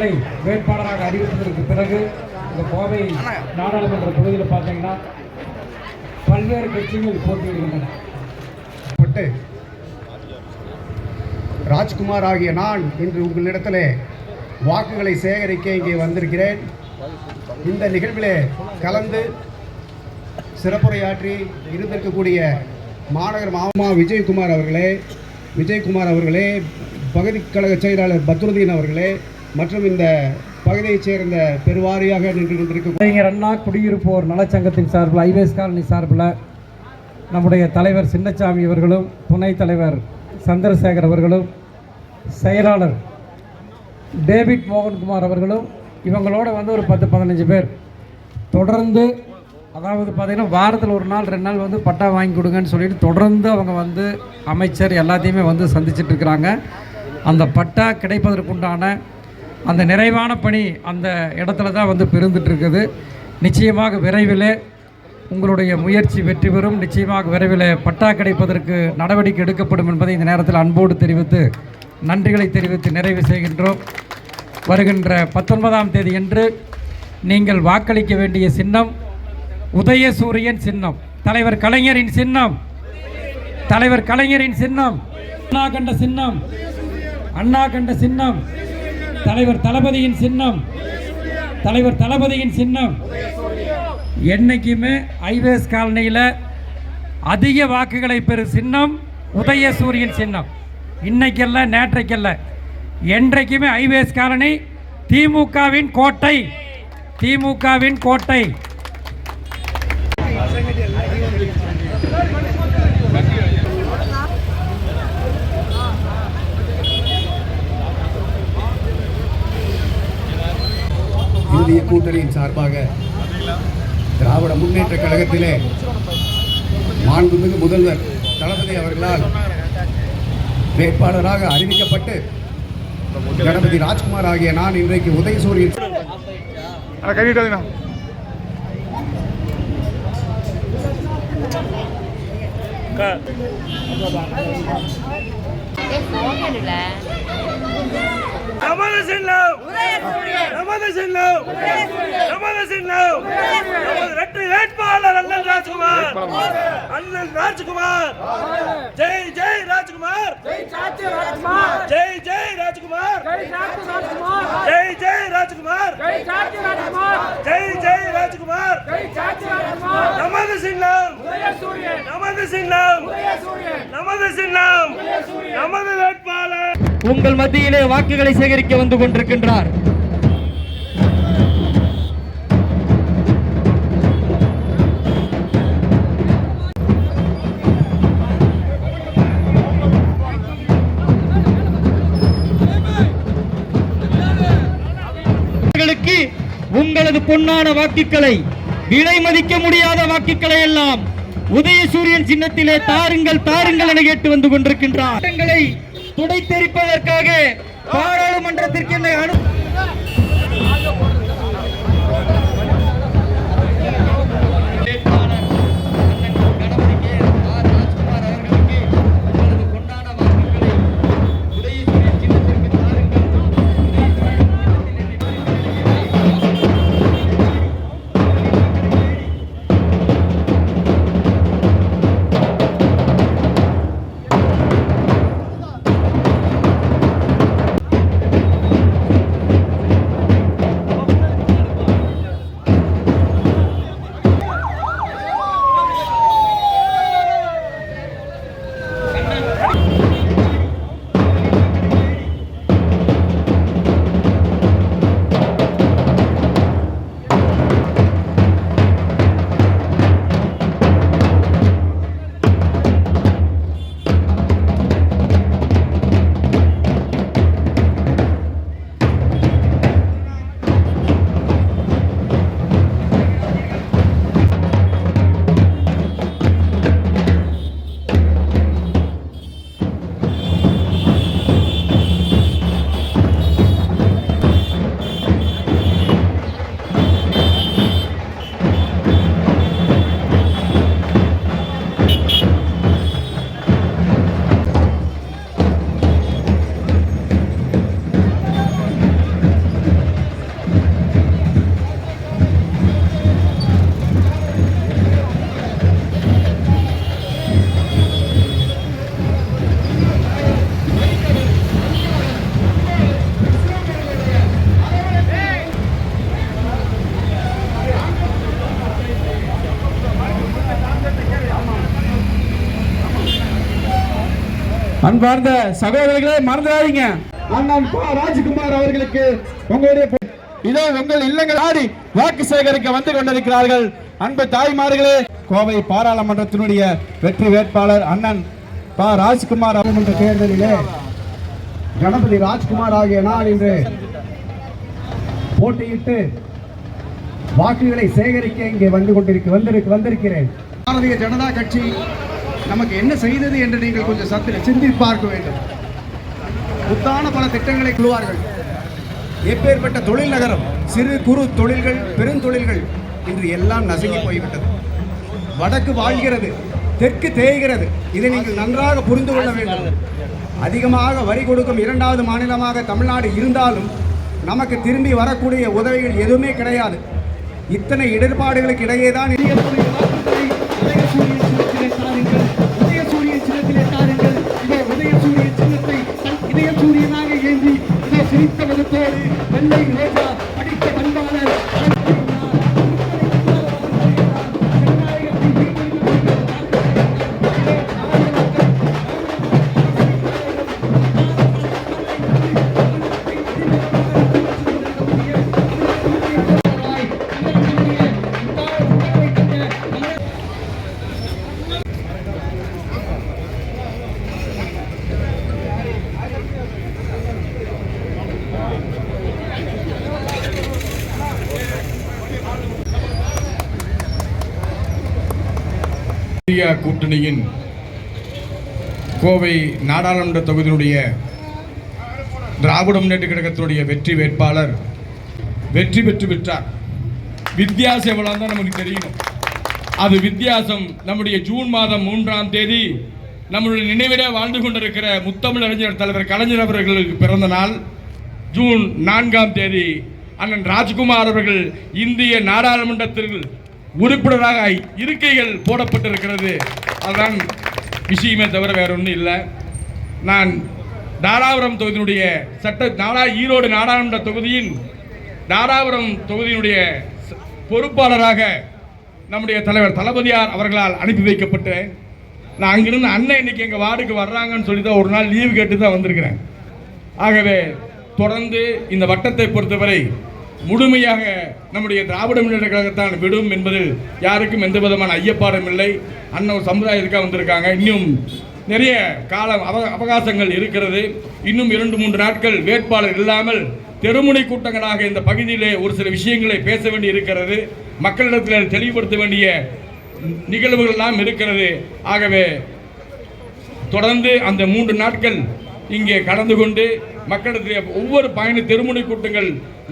அவர்களை வேட்பாளராக அறிவித்ததற்கு பிறகு இந்த கோவை நாடாளுமன்ற தொகுதியில் பார்த்தீங்கன்னா பல்வேறு கட்சிகள் போட்டியிடுகின்றன. ராஜ்குமார் ஆகிய நான் இன்று உங்களிடத்தில் வாக்குகளை சேகரிக்க இங்கே வந்திருக்கிறேன். இந்த நிகழ்விலே கலந்து சிறப்புரையாற்றி இருந்திருக்கக்கூடிய மாநகர் மாமா விஜயகுமார் அவர்களே விஜயகுமார் அவர்களே பகுதி கழக செயலாளர் பத்ருதீன் அவர்களே மற்றும் இந்த பகுதியைச் சேர்ந்த பெருவாரியாக நின்று கொண்டிருக்கும் அறிஞர் அண்ணா குடியிருப்போர் நலச்சங்கத்தின் சார்பில் ஐவேஸ் காலனி சார்பில் நம்முடைய தலைவர் சின்னசாமி அவர்களும் துணைத் தலைவர் சந்திரசேகர் அவர்களும் செயலாளர் டேவிட் மோகன்குமார் அவர்களும் இவங்களோட வந்து ஒரு பத்து பதினஞ்சு பேர். தொடர்ந்து அதாவது பார்த்திங்கன்னா வாரத்தில் ஒரு நாள் ரெண்டு நாள் வந்து பட்டா வாங்கி கொடுங்கன்னு சொல்லிட்டு தொடர்ந்து அவங்க வந்து அமைச்சர் எல்லாத்தையுமே வந்து சந்திச்சிட்டு இருக்கிறாங்க. அந்த பட்டா கிடைப்பதற்குண்டான அந்த நிறைவான பணி அந்த இடத்துல தான் வந்து பெருந்துட்டுருக்குது. நிச்சயமாக விரைவிலே உங்களுடைய முயற்சி வெற்றி பெறும். நிச்சயமாக விரைவில் பட்டா கிடைப்பதற்கு நடவடிக்கை எடுக்கப்படும் என்பதை இந்த நேரத்தில் அன்போடு தெரிவித்து நன்றிகளை தெரிவித்து நிறைவு செய்கின்றோம். வருகின்ற பத்தொன்பதாம் தேதி என்று நீங்கள் வாக்களிக்க வேண்டிய சின்னம் உதயசூரியன் சின்னம். தலைவர் கலைஞரின் சின்னம். தலைவர் கலைஞரின் சின்னம். அண்ணா கண்ட சின்னம். அண்ணா கண்ட சின்னம். தலைவர் தளபதியின் சின்னம். தலைவர் தளபதியின் சின்னம். என்னைக்குமே ஐவேஸ் காலனியில் அதிக வாக்குகளை பெறும் சின்னம் உதயசூரியன் சின்னம். இன்னைக்கல்ல நேற்றைக்கல்ல. என்றைக்குமே ஐவேஸ் காலனி திமுகவின் கோட்டை திமுகவின் கோட்டை. இந்திய கூட்டணியின் சார்பாக திராவிட முன்னேற்ற கழகத்திலே மாண்புமிகு முதல்வர் தளபதி அவர்களால் வேட்பாளராக அறிவிக்கப்பட்டு கணபதி ராஜ்குமார் ஆகிய நான் இன்றைக்கு உதயசூரியன் அண்ணா நமது சின்னம் நமது சின்னம் நமது சின்னம் வேட்பாளர் அண்ணன் ராஜ்குமார். அண்ணன் ராஜ்குமார். ஜெய் ஜெய் ராஜ்குமார். ஜெய் ஜெய் ராஜ்குமார். ஜெய் ஜெய் ராஜ்குமார். ஜெய் ஜெய் ராஜ்குமார். நமது சின்னம் நமது சின்னம் நமது சின்னம் நமது வேட்பாளர். உங்கள் மத்தியிலே வாக்குகளை சேகரிக்க வந்து கொண்டிருக்கின்றார். அவரது பொன்னான வாக்குகளை விலை மதிக்க முடியாத வாக்குகளை எல்லாம் உதயசூரியன் சின்னத்திலே தாருங்கள் தாருங்கள் என கேட்டு வந்து கொண்டிருக்கின்றார். துடைத்தெரிப்பதற்காக பாராளுமன்றத்திற்கு என்னை அனு அன்பார்ந்த சகோதரர்களே மறந்துடாதீங்க. அண்ணன் பா ராஜ்குமார் அவர்களுக்கு உங்களுடைய இதோ உங்கள் இல்லங்கள் ஆடி வாக்கு சேகரிக்க வந்து கொண்டிருக்கிறார்கள். அன்பு தாய்மார்களே கோவை பாராளுமன்றத்தினுடைய வெற்றி வேட்பாளர் அண்ணன் பா ராஜ்குமார் அவர் நாடாளுமன்ற தேர்தலிலே கணபதி ராஜ்குமார் ஆகிய நான் இன்று போட்டியிட்டு வாக்குகளை சேகரிக்க இங்கே வந்து கொண்டிருக்க வந்திருக்கு வந்திருக்கிறேன். பாரதிய ஜனதா கட்சி நமக்கு என்ன செய்தது என்று நீங்கள் கொஞ்சம் சத்து சிந்தி பார்க்க வேண்டும். புத்தான பல திட்டங்களை கொள்வார்கள். எப்பேற்பட்ட தொழில் நகரம் சிறு குறு தொழில்கள் பெருந்தொழில்கள் இன்று எல்லாம் நசுங்கி போய்விட்டது. வடக்கு வாழ்கிறது தெற்கு தேய்கிறது. இதை நீங்கள் நன்றாக புரிந்து கொள்ள வேண்டும். அதிகமாக வரி கொடுக்கும் இரண்டாவது மாநிலமாக தமிழ்நாடு இருந்தாலும் நமக்கு திரும்பி வரக்கூடிய உதவிகள் எதுவுமே கிடையாது. இத்தனை இடர்பாடுகளுக்கு இடையே தான் சிரித்த முகத்தோடு வெள்ளை ரோஜா அடித்த கண்டார் இந்தியா கூட்டணியின் கோவை நாடாளுமன்ற தொகுதியினுடைய திராவிட முன்னேற்ற கழகத்தினுடைய வெற்றி வேட்பாளர் வெற்றி பெற்று விட்டார். வித்தியாசம் எவ்வளவு தான் நமக்கு தெரியணும் அது வித்தியாசம். நம்முடைய ஜூன் மாதம் மூன்றாம் தேதி நம்முடைய நினைவிட வாழ்ந்து கொண்டிருக்கிற முத்தமிழ் அறிஞர் தலைவர் கலைஞர் அவர்களுக்கு பிறந்த நாள் ஜூன் நான்காம் தேதி. அண்ணன் ராஜ்குமார் அவர்கள் இந்திய நாடாளுமன்றத்தில் உறுப்பினராக இருக்கைகள் போடப்பட்டிருக்கிறது. அதுதான் விஷயமே தவிர வேற ஒன்றும் இல்லை. நான் தாராபுரம் தொகுதியினுடைய சட்ட நாடா ஈரோடு நாடாளுமன்ற தொகுதியின் தாராபுரம் தொகுதியினுடைய பொறுப்பாளராக நம்முடைய தலைவர் தளபதியார் அவர்களால் அனுப்பி வைக்கப்பட்டேன் நான் அங்கிருந்து அண்ணன் இன்னைக்கு எங்கள் வார்டுக்கு வர்றாங்கன்னு சொல்லி தான் ஒரு நாள் லீவு கேட்டு தான் வந்திருக்கிறேன். ஆகவே தொடர்ந்து இந்த வட்டத்தை பொறுத்தவரை முழுமையாக நம்முடைய திராவிட முன்னேற்ற கழகத்தான் விடும் என்பதில் யாருக்கும் எந்த விதமான ஐயப்பாடும் இல்லை. அண்ணன் சமுதாயத்துக்காக வந்திருக்காங்க. இன்னும் நிறைய காலம் அவ அவகாசங்கள் இருக்கிறது. இன்னும் இரண்டு மூன்று நாட்கள் வேட்பாளர் இல்லாமல் தெருமுனை கூட்டங்களாக இந்த பகுதியிலே ஒரு சில விஷயங்களை பேச வேண்டி இருக்கிறது. மக்களிடத்தில் தெளிவுபடுத்த வேண்டிய நிகழ்வுகள் எல்லாம் இருக்கிறது. ஆகவே தொடர்ந்து அந்த மூன்று நாட்கள் இங்கே கடந்து கொண்டு மக்களிடத்தில் ஒவ்வொரு பயண தெருமுனை கூட்டங்கள்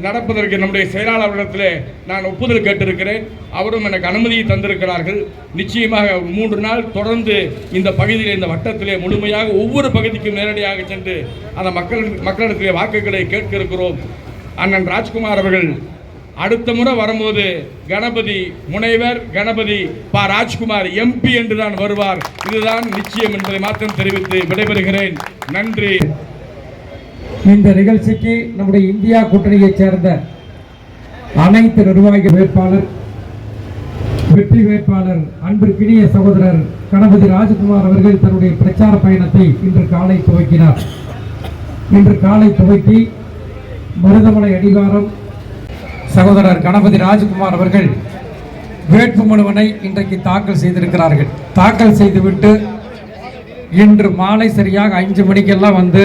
நடப்பதற்கு நம்முடைய செயலாளர்களிடத்தில் நான் ஒப்புதல் கேட்டிருக்கிறேன். அவரும் எனக்கு அனுமதியை தந்திருக்கிறார்கள். நிச்சயமாக மூன்று நாள் தொடர்ந்து இந்த பகுதியில் இந்த வட்டத்திலே முழுமையாக ஒவ்வொரு பகுதிக்கும் நேரடியாக சென்று அந்த மக்கள் மக்களிடத்திலே வாக்குகளை கேட்க இருக்கிறோம் அண்ணன் ராஜ்குமார் அவர்கள் அடுத்த முறை வரும்போது கணபதி முனைவர் கணபதி ப. ராஜ்குமார் எம்பி என்று தான் வருவார். இதுதான் நிச்சயம் என்பதை மாத்திரம் தெரிவித்து விடைபெறுகிறேன். நன்றி. இந்த நிகழ்ச்சிக்கு நம்முடைய இந்தியா கூட்டணியைச் சேர்ந்த அனைத்து நிர்வாகி வேட்பாளர் வெற்றி வேட்பாளர் அன்பிற்கினிய சகோதரர் கணபதி ராஜகுமார் அவர்கள் தன்னுடைய பிரச்சார பயணத்தை இன்று காலை துவக்கினார். இன்று காலை துவக்கி மருதமலை அடிவாரம் சகோதரர் கணபதி ராஜகுமார் அவர்கள் வேட்புமனுவனை இன்றைக்கு தாக்கல் செய்திருக்கிறார்கள். தாக்கல் செய்துவிட்டு இன்று மாலை சரியாக அஞ்சு மணிக்கெல்லாம் வந்து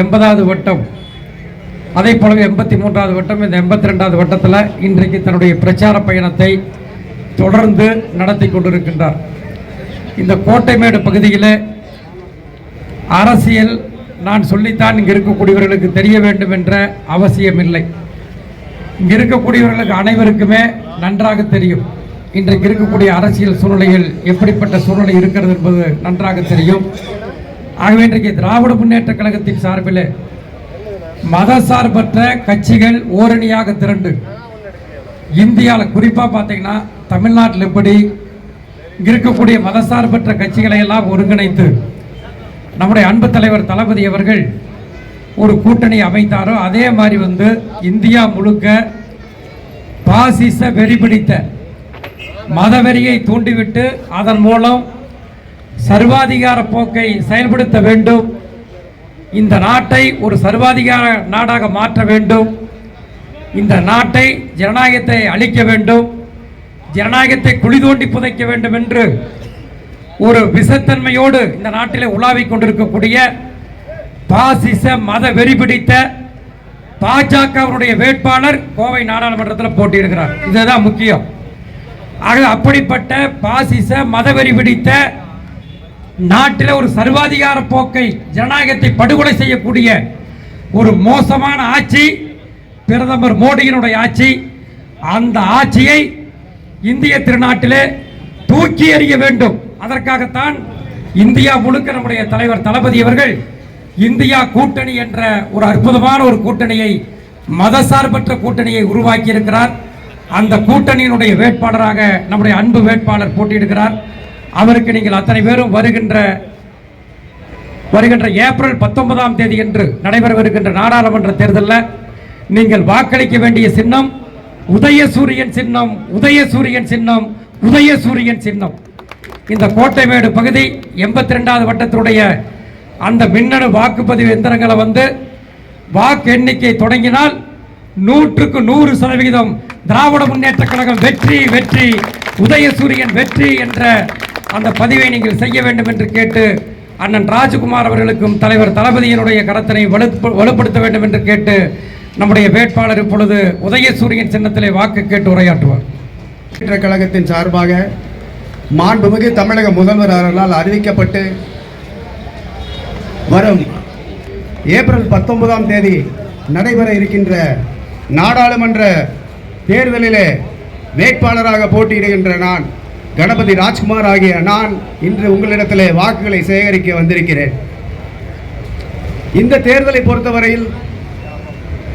எண்பதாவது வட்டம். அதே போலவே எண்பத்தி மூன்றாவது வட்டம் இந்த எண்பத்தி ரெண்டாவது வட்டத்தில் இன்றைக்கு தன்னுடைய பிரச்சார பயணத்தை தொடர்ந்து நடத்தி கொண்டிருக்கின்றார். இந்த கோட்டைமேடு பகுதியில் அரசியல் நான் சொல்லித்தான் இங்கே இருக்கக்கூடியவர்களுக்கு தெரிய வேண்டும் என்ற அவசியமில்லை. இங்கே இருக்கக்கூடியவர்களுக்கு அனைவருக்குமே நன்றாக தெரியும். இன்றைக்கு இருக்கக்கூடிய அரசியல் சூழ்நிலையில் எப்படிப்பட்ட சூழ்நிலை இருக்கிறது என்பது நன்றாக தெரியும். ஆகவே இன்றைக்கு திராவிட முன்னேற்ற கழகத்தின் சார்பில் மதசார்பற்ற கட்சிகள் ஓரணியாக திரண்டு இந்தியாவில் குறிப்பாக பார்த்தீங்கன்னா தமிழ்நாட்டில் எப்படி இருக்கக்கூடிய மதசார்பற்ற கட்சிகளை எல்லாம் ஒருங்கிணைத்து நம்முடைய அன்பு தலைவர் தளபதி அவர்கள் ஒரு கூட்டணி அமைத்தாரோ அதே மாதிரி வந்து இந்தியா முழுக்க பாசிச வெறி பிடித்த மதவெறியை தூண்டிவிட்டு அதன் மூலம் சர்வாதிகார போக்கை செயல்படுத்த வேண்டும். இந்த நாட்டை ஒரு சர்வாதிகார நாடாக மாற்ற வேண்டும். இந்த நாட்டை ஜனநாயகத்தை அழிக்க வேண்டும். ஜனநாயகத்தை குழி தோண்டி புதைக்க வேண்டும் என்று ஒரு விசத்தன்மையோடு இந்த நாட்டிலே உலாவிக் கொண்டிருக்கக்கூடிய பாசிச மத வெறி பிடித்த பாஜகவினுடைய வேட்பாளர் கோவை நாடாளுமன்றத்தில் போட்டியிடுகிறார். இதுதான் முக்கியம். ஆக அப்படிப்பட்ட பாசிச மத வெறி பிடித்த நாட்டில் ஒரு சர்வாதிகார போக்கை ஜனநாயகத்தை படுகொலை செய்யக்கூடிய ஒரு மோசமான ஆட்சி பிரதமர் மோடியினுடைய ஆட்சி அந்த ஆட்சியை இந்திய திருநாட்டிலே தூக்கி எறிய வேண்டும். அதற்காகத்தான் இந்தியா முழுக்க நம்முடைய தலைவர் தளபதி அவர்கள் இந்தியா கூட்டணி என்ற ஒரு அற்புதமான ஒரு கூட்டணியை மதசார்பற்ற கூட்டணியை உருவாக்கி இருக்கிறார் அந்த கூட்டணியினுடைய வேட்பாளராக நம்முடைய அன்பு வேட்பாளர் போட்டியிடுகிறார். அவருக்கு நீங்கள் அத்தனை பேரும் வருகின்ற வருகின்ற ஏப்ரல் பத்தொன்பதாம் தேதி என்று நடைபெறவிருக்கின்ற நாடாளுமன்ற தேர்தலில் நீங்கள் வாக்களிக்க வேண்டிய சின்னம் உதயசூரியன் சின்னம் உதயசூரியன் சின்னம் உதயசூரியன் சின்னம். இந்த கோட்டைமேடு பகுதி எண்பத்தி ரெண்டாவது வட்டத்தினுடைய அந்த மின்னணு வாக்குப்பதிவு எந்திரங்களை வந்து வாக்கு எண்ணிக்கை தொடங்கினால் நூற்றுக்கு நூறு சதவிகிதம் திராவிட முன்னேற்ற கழகம் வெற்றி வெற்றி உதயசூரியன் வெற்றி என்ற அந்த பதிவை நீங்கள் செய்ய வேண்டும் என்று கேட்டு அண்ணன் ராஜகுமார் அவர்களுக்கும் தலைவர் தளபதியினுடைய கரத்தினை வலுப்பு- வலுப்படுத்த வேண்டும் என்று கேட்டு நம்முடைய வேட்பாளர் இப்பொழுது உதயசூரியன் சின்னத்திலே வாக்கு கேட்டு உரையாற்றுவார். முன்னேற்ற கழகத்தின் சார்பாக மாண்புமிகு தமிழக முதல்வர் அவர்களால் அறிவிக்கப்பட்டு வரும் ஏப்ரல் பத்தொன்பதாம் தேதி நடைபெற இருக்கின்ற நாடாளுமன்ற தேர்தலிலே வேட்பாளராக போட்டியிடுகின்ற நான் கணபதி ராஜ்குமார் ஆகிய நான் இன்று உங்களிடத்தில் வாக்குகளை சேகரிக்க வந்திருக்கிறேன். இந்த தேர்தலை பொறுத்தவரையில்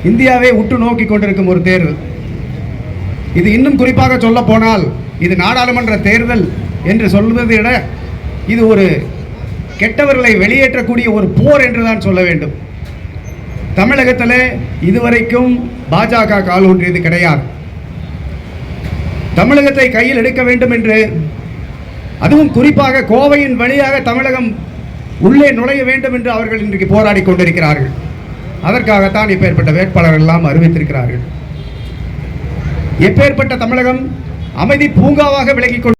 இந்தியாவை உற்று நோக்கி கொண்டிருக்கும் ஒரு தேர்தல். இது இன்னும் குறிப்பாக சொல்ல போனால் இது நாடாளுமன்ற தேர்தல் என்று சொல்வதை விட இது ஒரு கெட்டவர்களை வெளியேற்றக்கூடிய ஒரு போர் என்று தான் சொல்ல வேண்டும். தமிழகத்திலே இதுவரைக்கும் பாஜக கால் ஊன்றியது கிடையாது. தமிழகத்தை கையில் எடுக்க வேண்டும் என்று அதுவும் குறிப்பாக கோவையின் வழியாக தமிழகம் உள்ளே நுழைய வேண்டும் என்று அவர்கள் இன்றைக்கு போராடி கொண்டிருக்கிறார்கள். அதற்காகத்தான் இப்பேற்பட்ட வேட்பாளர்கள் எல்லாம் அறிவித்திருக்கிறார்கள். எப்பேற்பட்ட தமிழகம் அமைதி பூங்காவாக விலகிக் கொண்டு